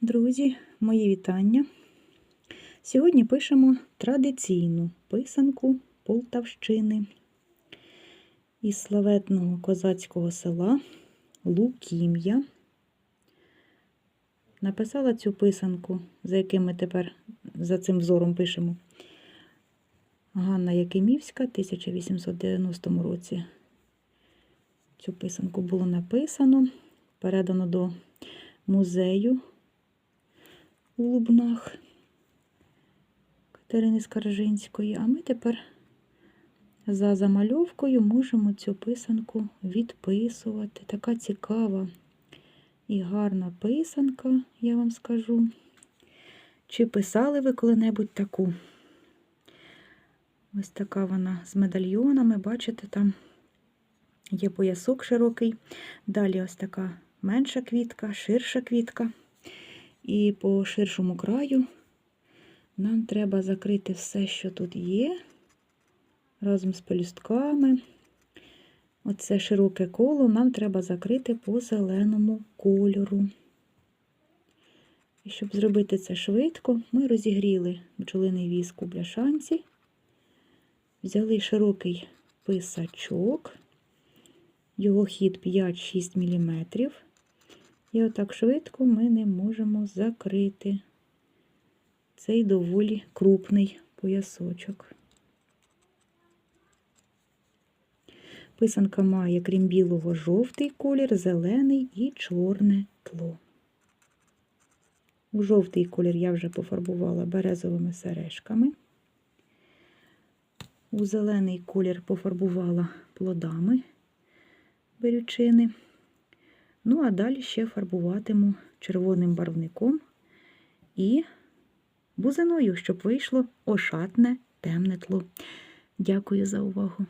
Друзі, мої вітання. Сьогодні пишемо традиційну писанку Полтавщини із славетного козацького села Лукім'я. Написала цю писанку, за яким ми тепер за цим взором пишемо. Ганна Якимівська, 1890 році. Цю писанку було написано, передано до музею у Лубнах Катерини Скаржинської. А ми тепер за замальовкою можемо цю писанку відписувати. Така цікава і гарна писанка, я вам скажу. Чи писали ви коли-небудь таку? Ось така вона з медальйонами, бачите, там є поясок широкий. Далі ось така менша квітка, ширша квітка. І по ширшому краю нам треба закрити все, що тут є, разом з пелюстками. Оце широке коло нам треба закрити по зеленому кольору. І щоб зробити це швидко, ми розігріли бджолиний віск у бляшанці, взяли широкий писачок, його хід 5-6 мм. І отак швидко ми не можемо закрити цей доволі крупний поясочок. Писанка має, крім білого, жовтий колір, зелений і чорне тло. У жовтий колір я вже пофарбувала березовими сережками. У зелений колір пофарбувала плодами берючини. Ну, а далі ще фарбуватиму червоним барвником і бузиною, щоб вийшло ошатне темне тло. Дякую за увагу!